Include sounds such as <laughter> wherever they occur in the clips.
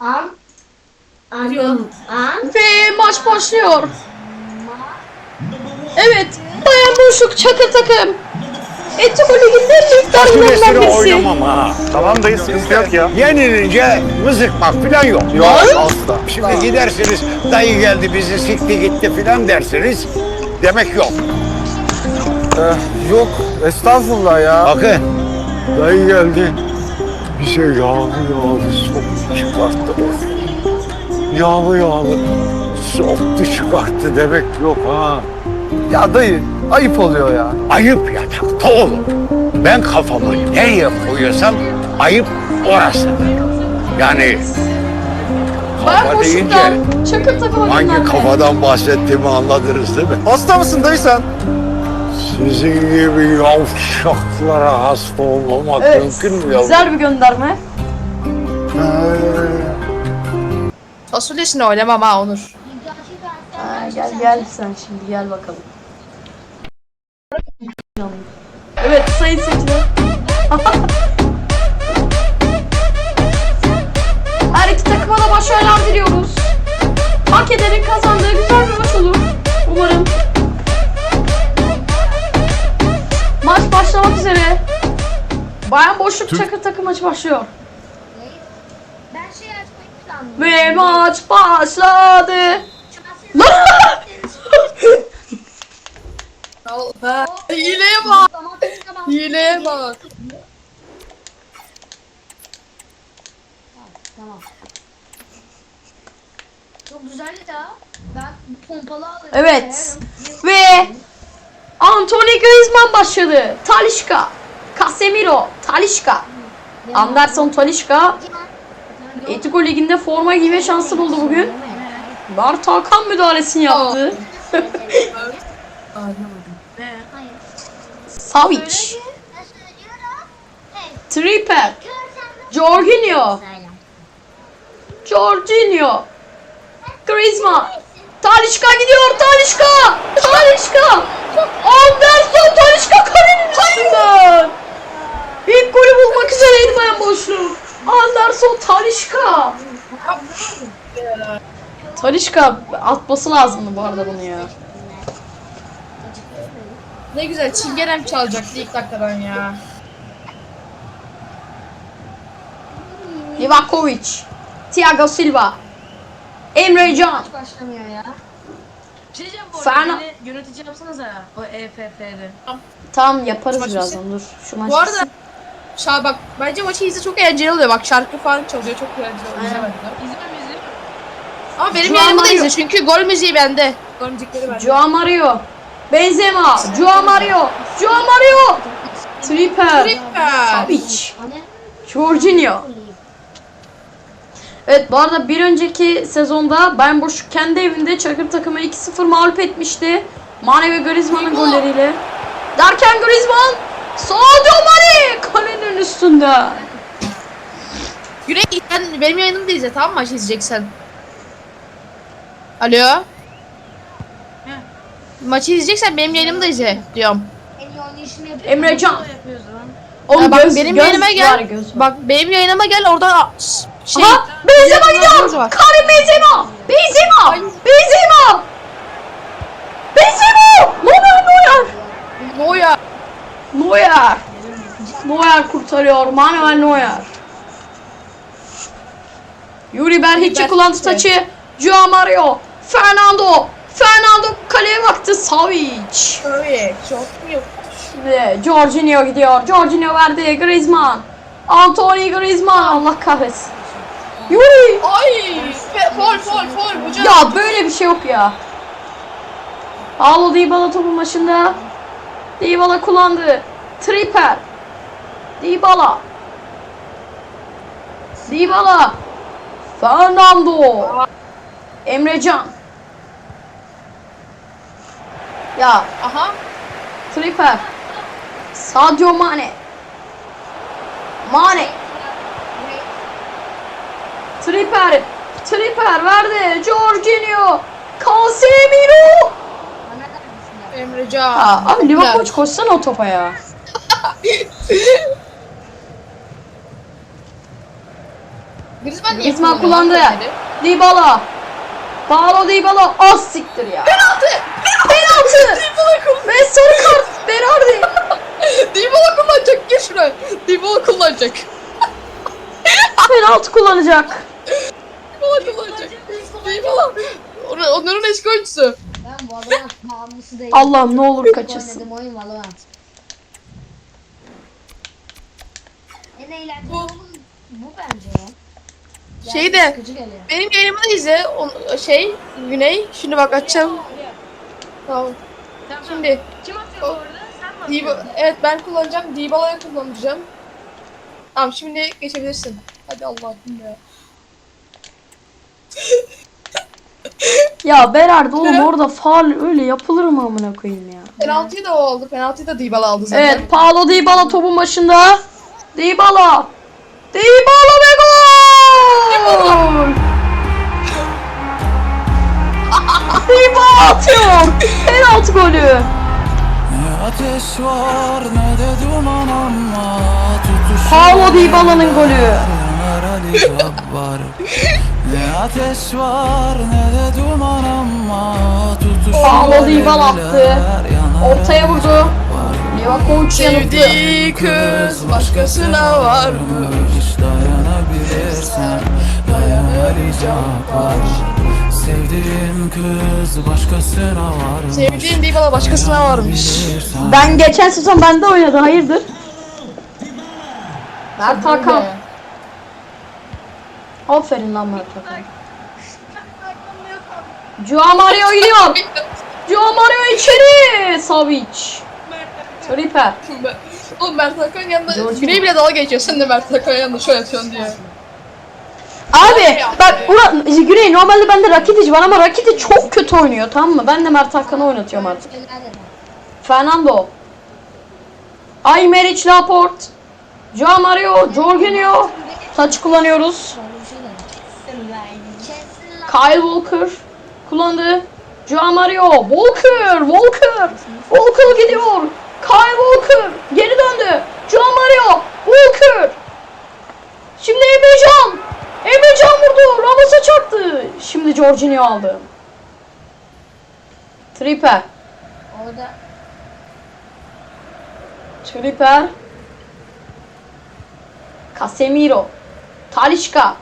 An. An. An. Ve maç başlıyor. Evet. Bayan boşluk çakır takım. Etiko Ligi'nde ilk darbelerden birisi. oynamam ha. Tamam dayı sıkıntı yok ya. Yenilince mızıkmak falan yok. Yok asla. Şimdi gidersiniz dayı geldi bizi sikti gitti falan dersiniz. Demek yok. Eh, yok estağfurullah ya. Bakın dayı geldi. Bize yağlı yağlı soktu çıkarttı. Yağlı yağlı soktu çıkarttı demek yok ha. Ya dayı ayıp oluyor ya. Ayıp yatakta olur. Ben kafamı nereye koyuyorsam ayıp orası. Yani kafa deyince boşluktan çakır takım hangi kafadan bahsettiğimi anladınız değil mi? Hasta mısın dayı sen? Sizin gibi yavşaklara hasta olmamak Evet. mümkün mü ya? Güzel bir gönderme. Fasulyesini oynamam ha Onur. Ha, gel gel sen şimdi gel bakalım. Evet sayın seyirciler. <laughs> Her iki takıma da başarılar diliyoruz. Hak edenin kazandığı güzel Bayan boşluk çakır takım maçı başlıyor. Ben şey açmayı planlıyorum. Ve maç başladı. Hileye bak. Domates kabak. Hileye bak. Tamam. Çok güzeldi ya. Ben pompalı alırım. Evet. Ve Anthony Griezmann başladı. Talişka. Casemiro. Talişka. Anderson Talişka. Etiko Ligi'nde forma giyme şansı buldu bugün. Bart Hakan müdahalesini yaptı. Savic. Tripper. Jorginho. Jorginho. Griezmann. Talişka gidiyor. Talişka. Talişka. Anderson Talişka kalenin üstünden. İlk golü bulmak üzereydi bayan boşluğu. Anderson Talişka. Talişka atması lazımdı bu arada bunu ya. Ne güzel çingenem çalacaktı ilk dakikadan ya. Livakovic. Thiago Silva. Emre Can. Başlamıyor ya. Bir şey diyeceğim bu Ferna- arada beni yönetici yapsanıza ya o EFF'de. Tamam yaparız birazdan dur. Şu maç Bu arada bitsin. Şa bak bence maçı izle çok eğlenceli oluyor. Bak şarkı falan çalıyor çok eğlenceli oluyor. İzlemem izlemem. Ama benim Şu yayınımı da izle çünkü gol müziği bende. Gol müzikleri bende. Joao Mario. Benzema. Joao Mario. Joao Mario. Tripper. Tripper. Savic. Jorginho. Evet bu arada bir önceki sezonda Bayern Boşluk kendi evinde Çakır takımı 2-0 mağlup etmişti. Mane ve Griezmann'ın golleriyle. Derken Griezmann Sadio Mane kalenin üstünde. Yürek sen benim yayınımı da izle tamam mı maçı izleyeceksen. Alo. Maçı izleyeceksen benim yayınımı da izle diyorum. En iyi oynayışını yapıyor. Emre Can. yapıyoruz lan. Oğlum Ya bak göz- benim göz yayınıma gel. göz. Bak benim yayınıma gel oradan şey. Aha Benzema Benzema gidiyor. Karim Benzema. Benzema. Ay. Benzema. Benzema. Neuer Neuer. Neuer. Neuer. Neuer kurtarıyor. Manuel Neuer. Yuri Berhiç'i kullandı taçı. Joao Mario. Fernando. Fernando kaleye baktı. Savic. Tabii. Çok mu yok? Şimdi Jorginho gidiyor. Jorginho verdi. Griezmann. Anthony Griezmann. Allah kahretsin. Yuri. Ay. Fol fol fol. Ya böyle bir şey yok ya. Paulo Dybala topun başında. Dybala kullandı. Tripper. Dybala. Dybala. Fernando. Emrecan. Ya Aha. Tripper. Sadio Mane. Mane. Tripper. Tripper verdi. Jorginho. Casemiro. Emrecan. Ha, abi Livakovic koşsana o topa ya. Griezmann niye Griezmann kullandı. lan Dybala. Paulo Dybala az siktir ya. Penaltı. Penaltı. Ve sarı kart Berardi. <laughs> Dybala kullanacak. Gir şuraya. Dybala kullanacak. Penaltı kullanacak. Dybala kullanacak. Dybala. Onlar- Onların eski oyuncusu. Ben Valorant bağımlısı değilim. Allah'ım ne olur. Oynadığım oyun Valorant. En eğlenceli Bu- bu bence ya. Yani Şey de-. Benim yayınımı da izle. On, şey Güney. Şimdi bak açacağım. Tamam. Tamam. Şimdi Kim atıyor bu arada? Sen mi Diba, atıyorsun? evet ben kullanacağım. Dybala'yı kullanacağım. Tamam şimdi geçebilirsin. Hadi Allah'ım ya. <laughs> Ya Berardi oğlum orada faal öyle yapılır mı amına koyayım ya. Penaltıyı da o aldı. Penaltıyı da Dybala aldı zaten. Evet Paulo Dybala topun başında. Dybala. Dybala ve gol. Dybala atıyor. Penaltı golü. Ne ateş var ne de duman ama Paulo Dybala'nın golü. Ne ateş var ne de duman ama tutuşur Paulo Dybala attı. Ortaya vurdu. Livakovic yanıttı. Sevdiği kız başkasına var mı? Hiç dayanabilirsen Dayan Ali Cabbar Sevdiğin kız başkasına var mı? Sevdiğin Dybala başkasına varmış. Ben geçen sezon bende oynadı hayırdır? Mert Hakan. Aferin lan Mert Hakan. Joao <laughs> Mario gidiyor. Joao Mario içeri. Savic. Triper. Oğlum Mert Hakan yanında Güney bile dalga geçiyor. Sen de Mert Hakan yanında şöyle yapıyorsun diye. Abi bak ulan Güney normalde bende Rakitic var ama Rakitic çok kötü oynuyor tamam mı? Ben de Mert Hakan'ı oynatıyorum artık. Fernando. Aymeric Laporte. Joao Mario. Jorginho. Taç kullanıyoruz. Sonra bir şey dedim. Kesin lan. Kyle Walker kullandı. Joao Mario, Walker, Walker, Walker gidiyor. Kyle Walker geri döndü. Joao Mario, Walker. Şimdi Emrecan. Emrecan vurdu. Ramos'a çarptı. Şimdi Jorginho aldı. Tripper. Orada Tripper. Casemiro. Talişka.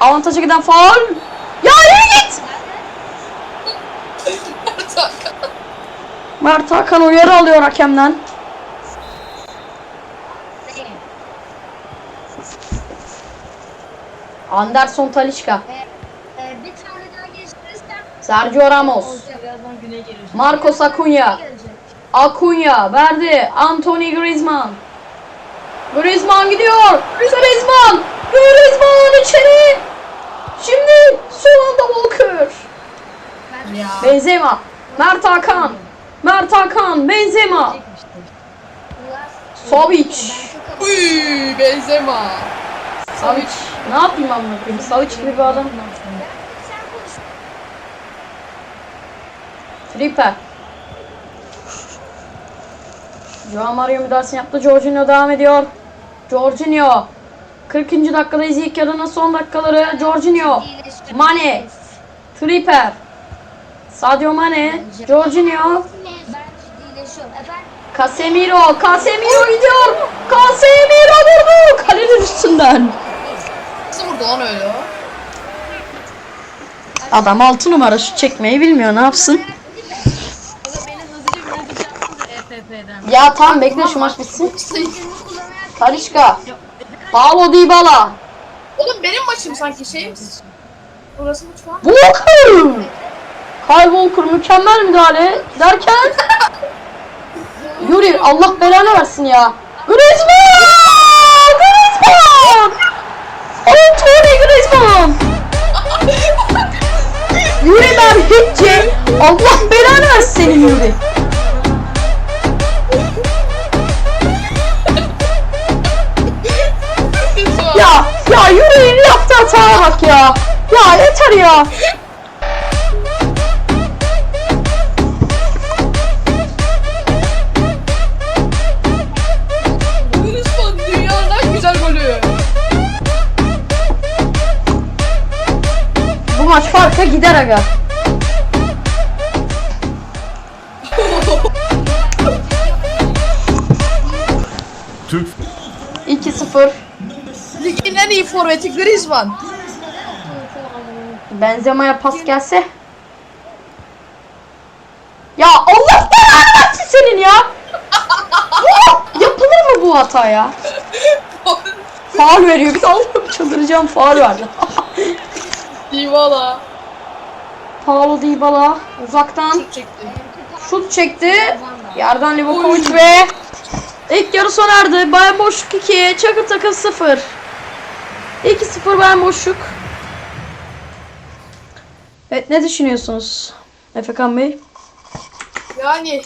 Avantaja giden faul. Ya yürü git. Mert Hakan. Mert Hakan uyarı alıyor hakemden. Anderson Talişka. Sergio Ramos. Marcos Acuna. Acuna verdi. Anthony Griezmann. Griezmann gidiyor. Griezmann. Griezmann içeri. Şimdi son anda Walker. Ya. Benzema. Mert Hakan. Mert Hakan. Benzema. Savic. Uy Benzema. Savic. Ne yapayım amına koyayım? Savic gibi bir adam. Tripper. Joao Mario müdahalesini yaptı. Jorginho devam ediyor. Jorginho. 40. dakikadayız ilk yarının son dakikaları. Jorginho. Mane. Tripper. Sadio Mane. Jorginho. Casemiro. Casemiro gidiyor. Casemiro vurdu. Kalenin üstünden. Nasıl vurdu lan öyle? Adam 6 numara şut çekmeyi bilmiyor. Ne yapsın? Ya tamam bekle şu maç bitsin. Talişka. Paulo Dybala. Oğlum benim maçım sanki şey mi? Burası maç falan. Walker! Kyle Walker mükemmel müdahale derken <laughs> Yuri Allah belanı versin ya. Griezmann! Griezmann! Anthony Griezmann! <laughs> Yuri Merhitçi Allah belanı versin senin Yuri. vuruyor. Dünyanın güzel golü. Bu maç farka gider aga. Türk 2-0. Ligin en iyi forveti Griezmann. Benzema'ya pas gelse. Ya Allah belanı versin senin ya. Bu- Yapılır mı bu hata ya? Faul veriyor. De Allah'ım çıldıracağım faul verdi. <laughs> Dybala. Paulo Dybala uzaktan Şut çekti. şut çekti. Yerden Livakovic ve ilk yarı sona erdi. Bayern boşluk 2, Çakır takım 0. 2-0 Bayern boşluk. Evet ne düşünüyorsunuz? Efekan Bey? Yani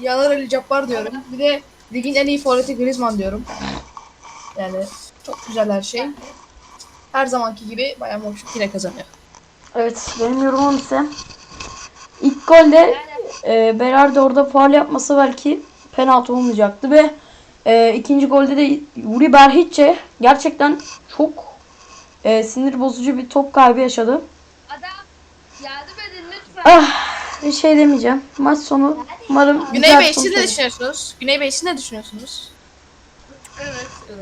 Yanar Ali Cabbar diyorum. Bir de ligin en iyi forveti Griezmann diyorum. Yani çok güzel her şey. Her zamanki gibi Bayern Münih yine kazanıyor. Evet benim yorumum ise ilk golde e, Berardi orada faul yapması belki penaltı olmayacaktı ve e, ikinci golde de Yuri Berhiçe gerçekten çok e, sinir bozucu bir top kaybı yaşadı. Ah bir şey demeyeceğim. Maç sonu umarım Güney güzel Bey siz ne düşünüyorsunuz? Güney Bey siz ne düşünüyorsunuz? Evet. E,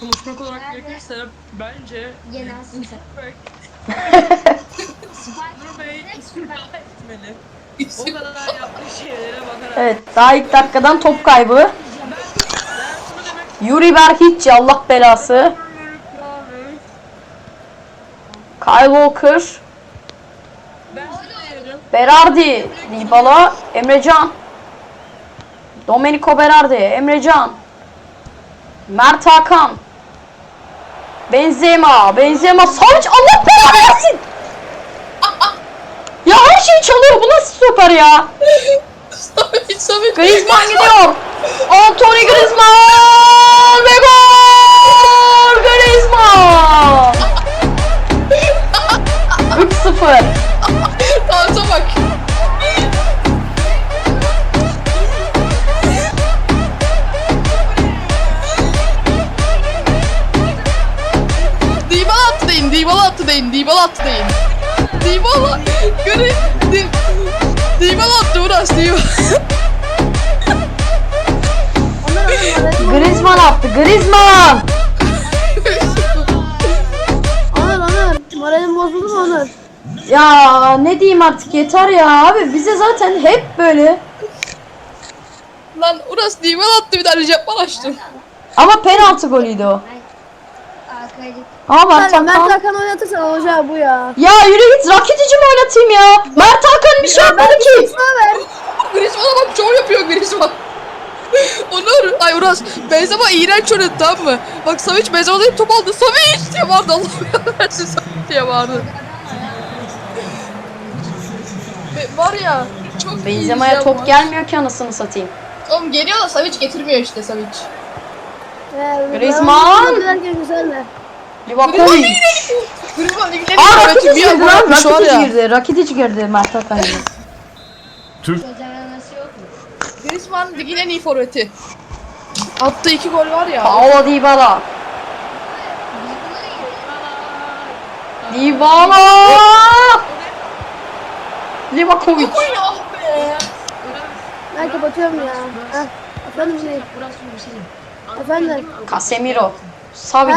konuşmak olarak gerekirse bence. Nur Bey <laughs> istifa etmeli. O kadar yaptığı şeylere bakarak. Evet daha ilk dakikadan top kaybı. Yuri Berhiçe Allah belası. Kyle Walker. Berardi, Dybala, Emrecan. Domenico Berardi, Emrecan. Mert Hakan. Benzema, Benzema, Savic Allah belanı versin. Ya her şeyi çalıyor. Bu nasıl stoper ya? Samet Samet. Griezmann gidiyor. Anthony Griezmann ve gol! Griezmann! <laughs> 3-0. Dansa bak. Dybala attı deyin, Dybala attı deyin, Dybala attı deyin. Dybala, göre, Di, Dybala attı Uras, Dybala. Griezmann attı. Griezmann! <laughs> Onur Onur. Moralim bozuldu mu Onur? Ya ne diyeyim artık yeter ya abi bize zaten hep böyle Lan Uras Dybala attı bir daha Recep açtı. ama penaltı golüydü o. Ama Mert Sen Mert Hakan Hakan oynatırsan olacağı bu ya. ya yürü git Rakitici mi oynatayım ya? Mert Hakan bir şey yapmadı ki. Griezmann'a bak çoğu yapıyor Griezmann. <laughs> Onur, ay Uras, Benzema iğrenç oynadı tamam mı? Bak Savic Benzema'dan top aldı, Savic diye bağırdı Allah versin Savic diye bağırdı. Var ya, çok Benzema'ya top gelmiyor ki anasını satayım. Oğlum geliyor da Savic getirmiyor işte Savic. Griezmann! güzeller. Livakovic. Griezmann ligine Aa. Rakitic Bir girdi lan. Rakitic ya. girdi. Rakitic girdi Mert Hakan. Türk Kocamanası yok mu? Griezmann ligin en iyi forveti. Attığı iki gol var ya. Paulo Dybala. Dybala. Livakovic. Ah be. Ben kapatıyorum ya. Heh. Efendim şey. Burası. Efendim. Casemiro. Savic.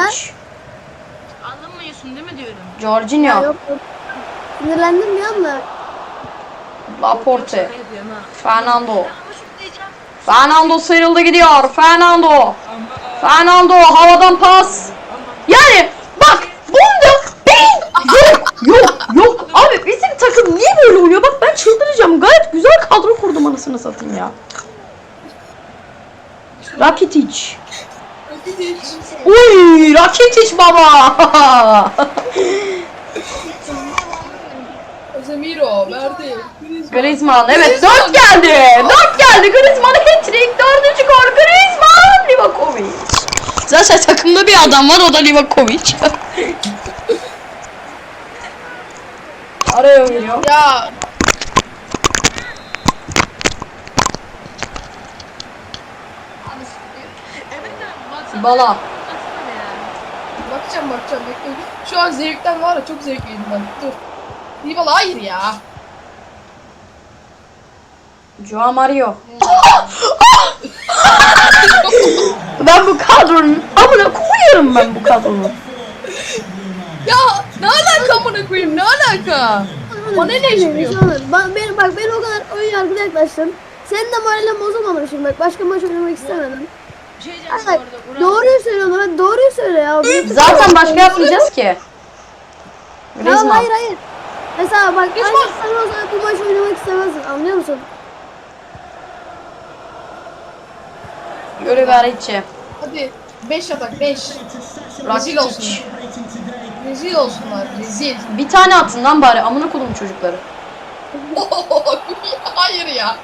Anlamıyorsun değil mi diyorum? Ya Jorginho. yok yok. Sinirlendim bir anda. Laporte. Şaka yapıyorum ha. Fernando. Ama şunu diyeceğim. Fernando sıyrıldı gidiyor. Fernando. Fernando havadan pas. Yani yok yok yok. Abi bizim takım niye böyle oynuyor? Bak ben çıldıracağım. Gayet güzel kadro kurdum anasını satayım ya. Rakitic. Uy Rakitic baba. Casemiro verdi. Griezmann evet dört geldi. Dört geldi. Griezmann hat-trick. Dördüncü gol Griezmann. Livakovic. Zaten takımda bir adam var o da Livakovic. Araya veriyor. Ya. Bala. Bakacağım bakacağım bekle. Şu an zevkten var ya çok zevkliyim ben. Dur. Dybala hayır ya. Joao Mario. <laughs> ben bu kadronun amına koyarım ben bu kadronun. Ya ne alaka amına koyayım ne alaka? O ne şey olur. Bak ben, bak ben o kadar oyun yargıda yaklaştım. Senin de moralin bozulmamış şimdi bak. Başka maç oynamak istemedim. Bir şey diyeceğim bu Ay, arada. Ural. doğruyu söyle ona. Ben doğruyu söyle ya. Bir- Zaten başka yapmayacağız ki. Tamam hayır hayır. Mesela bak Griezmann. aynı sen o zaman bu maç oynamak istemezsin. Anlıyor musun? Görev harici. Hadi 5 atak 5. Rezil olsun. Rezil olsunlar rezil. Bir tane atın lan bari amına kodum çocukları. <laughs> hayır ya.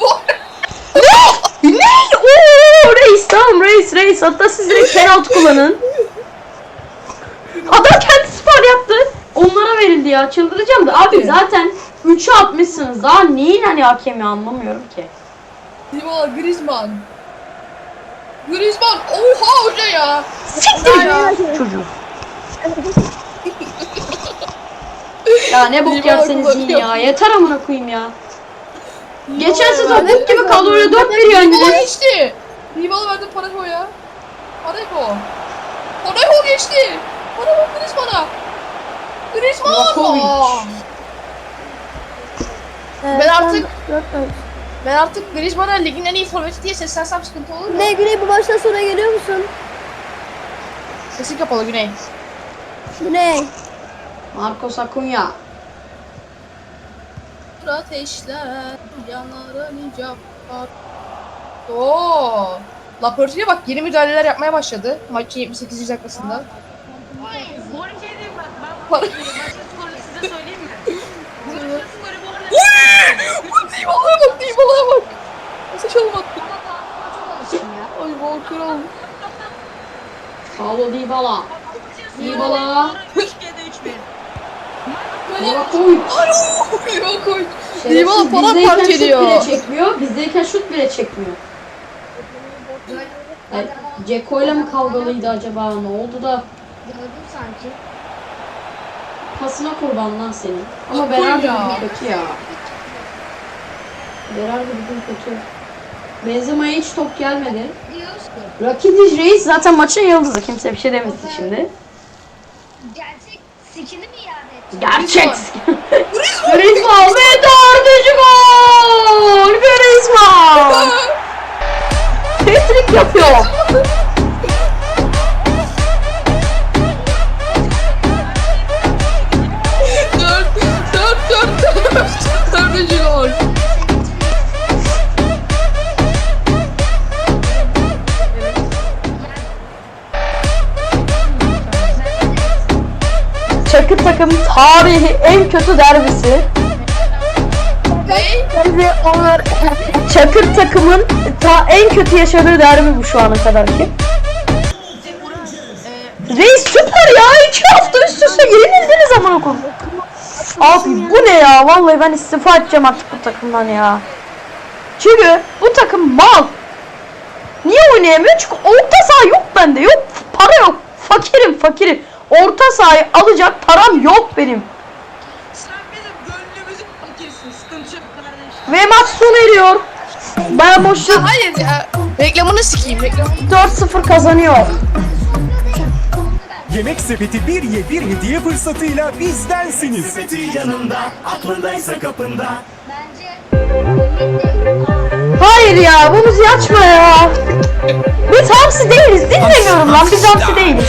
Bu <gasps> Ne? Oo reis tamam reis reis hatta siz direkt penaltı kullanın. Adam kendisi spor yaptı. Onlara verildi ya çıldıracağım da abi zaten 3'e atmışsınız daha neyin hani hakemi anlamıyorum ki. Dybala Griezmann. Griezmann oha hoca ya. Siktir çocuğu. Ya ne bok yerseniz yiyin ya yeter amına koyayım ya. Geçen sezon bok gibi kaldı oraya 4 veriyor Dybala önce. geçti. Dybala verdi Parejo'ya. Parejo. Parejo geçti. Parejo Griezmann'a. Griezmann. Aa. Ben artık-. Ben artık Griezmann'a ligin en iyi forveti diye seslensem sıkıntı olur mu? Ne Güney bu maçtan sonra geliyor musun? Sesin kapalı Güney. Güney. Marcos Acuna. Ateşler yanar ancak Oo. Laporte'ye bak yeni müdahaleler yapmaya başladı maçın 78. dakikasında. Bu arada şey diyeyim bak. Ben Para- maçın skorunu size söyleyeyim mi? Maçın skoru bu arada. Dybala'ya bak Dybala'ya bak. Nasıl çalım attı? Ay Volker oldu. Paulo Dybala. Dybala. 3G'de 3-1. Livakovic. Dybala bizdeyken paramparça şut ediyor. bile çekmiyor. Bizdeyken şut bile çekmiyor. Ay, Ceko'yla mı kavgalıydı acaba? Ne oldu da Gördüm sanki. pasına kurban lan senin. Ama ya. bugün kötü ya. Berardi bugün kötü. Benzema'ya hiç top gelmedi. Diyoruz ki Rakitic Reis zaten maçın yıldızı. Kimse bir şey demesin şimdi. Gerçek skini mi iade edecek? Gerçek. Griezmann ve dördüncü gol. Griezmann. <laughs> Hat-trick yapıyor. Takım tarihi en kötü derbisi. Bence onlar Çakır takımın ta en kötü yaşadığı derbi bu şu ana kadar ki. Reis süper ya. iki hafta üst üste yenildiniz ama okul. Abi bu ne ya? Vallahi ben istifa edeceğim artık bu takımdan ya. Çünkü bu takım mal. Niye oynayamıyor? Çünkü orta saha yok bende. Yok para yok. Fakirim fakirim. Orta sahayı alacak param yok benim. Sen bizim gönlümüzü fakirsin. Sıkıntı yok kardeş. Ve maç sona eriyor. Bayern München Hayır ya. Reklamını sikeyim reklamını. 4-0 kazanıyor. Yemek sepeti bir ye bir hediye fırsatıyla bizdensiniz. yanında aklındaysa kapında Hayır ya bu müziği açma ya. Biz hamsi değiliz. Dinlemiyorum lan. Biz hamsi değiliz.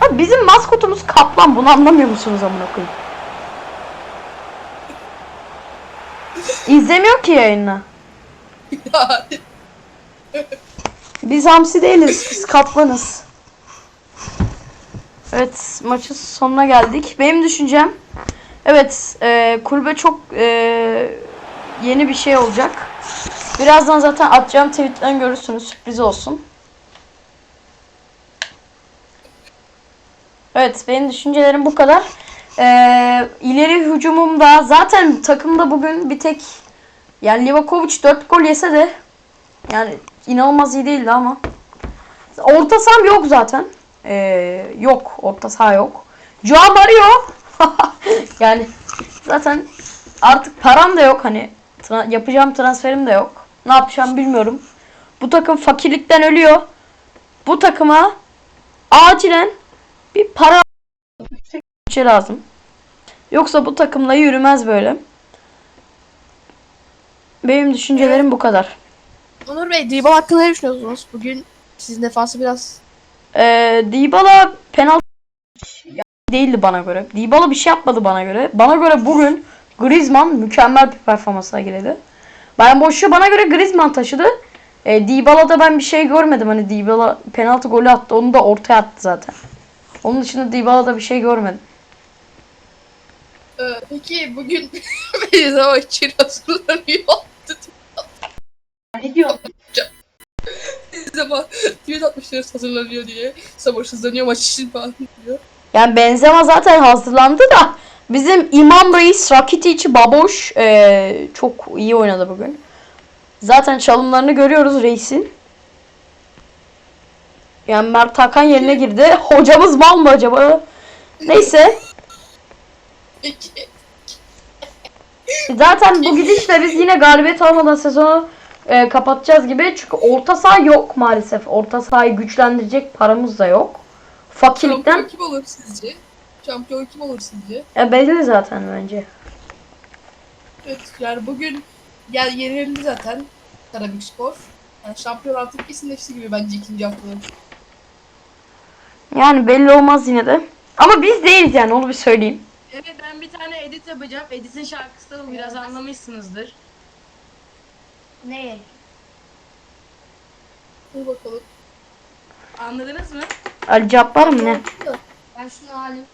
Abi bizim maskotumuz kaplan. Bunu anlamıyor musunuz amına koyayım? İzlemiyor ki yayını. Biz hamsi değiliz. Biz kaplanız. Evet maçın sonuna geldik. Benim düşüncem Evet, e, kulübe çok e, yeni bir şey olacak. Birazdan zaten atacağım tweetten görürsünüz. Sürpriz olsun. Evet, benim düşüncelerim bu kadar. E, ileri hücumumda zaten takımda bugün bir tek yani Livakovic 4 gol yese de yani inanılmaz iyi değildi ama orta saham yok zaten. Ee, yok. Orta saha yok. Joao Mario. <laughs> yani zaten artık param da yok hani tra- yapacağım transferim de yok. Ne yapacağım bilmiyorum. Bu takım fakirlikten ölüyor. Bu takıma acilen bir para bütçe lazım. Yoksa bu takımla yürümez böyle. Benim düşüncelerim bu kadar. Onur Bey, Dybala hakkında ne düşünüyorsunuz? Bugün sizin defansı biraz Ee, Dybala penaltı değildi bana göre. Dybala bir şey yapmadı bana göre. Bana göre bugün Griezmann mükemmel bir performans sergiledi. Ben boşu bana göre Griezmann taşıdı. Ee, Dybala'da ben bir şey görmedim. Hani Dybala penaltı golü attı. Onu da ortaya attı zaten. Onun dışında Dybala'da bir şey görmedim. Ee, peki bugün <laughs> Benzema için hazırlanıyor. Ne diyor? Benzema tweet atmışlar hazırlanıyor diye. Sabırsızlanıyor maç için falan diyor. Yani Benzema zaten hazırlandı da bizim İmam Reis, Rakitic, Baboş ee, çok iyi oynadı bugün. Zaten çalımlarını görüyoruz Reis'in. Yani Mert Hakan yerine girdi. <laughs> Hocamız mal mı acaba? Neyse. Zaten bu gidişle biz yine galibiyet almadan sezonu e, kapatacağız gibi. Çünkü orta saha yok maalesef. Orta sahayı güçlendirecek paramız da yok. Fakirlikten Şampiyon kim olur sizce? Şampiyon kim olur sizce? e, belli zaten bence. Evet yani bugün gel yenildi zaten Karabük Spor. Yani şampiyon artık kesinleşti gibi bence ikinci haftada. Yani belli olmaz yine de. Ama biz değiliz yani onu bir söyleyeyim. Evet ben bir tane edit yapacağım. Edit'in şarkısı da bu, biraz anlamışsınızdır. Ne? Dur bakalım. Anladınız mı? Ali Cabbar mı ne? Ben şunu alayım.